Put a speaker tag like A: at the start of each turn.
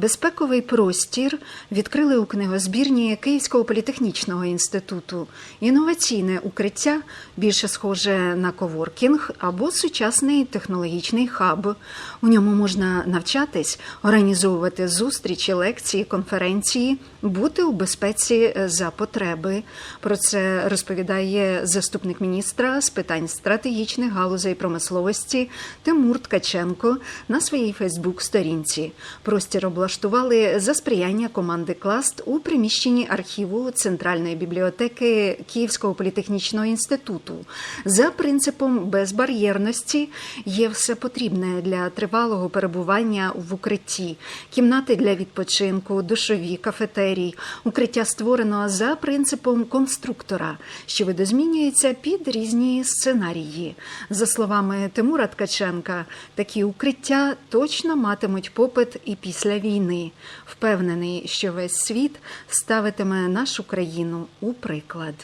A: Безпековий простір відкрили у книгозбірні Київського політехнічного інституту. Інноваційне укриття більше схоже на коворкінг або сучасний технологічний хаб. У ньому можна навчатись, організовувати зустрічі, лекції, конференції, бути у безпеці за потреби. Про це розповідає заступник міністра з питань стратегічних галузей промисловості Тимур Ткаченко на своїй Фейсбук-сторінці. Простір облаштували за сприяння команди Класт у приміщенні архіву Центральної бібліотеки Київського політехнічного інституту. За принципом безбар'єрності є все потрібне для тривалого перебування в укритті, кімнати для відпочинку, душові, кафетерій. Укриття створено за принципом конструктора, що видозмінюється під різні сценарії. За словами Тимура Ткаченка, такі укриття точно матимуть попит і після війни. Впевнений, що весь світ ставитиме нашу країну у приклад.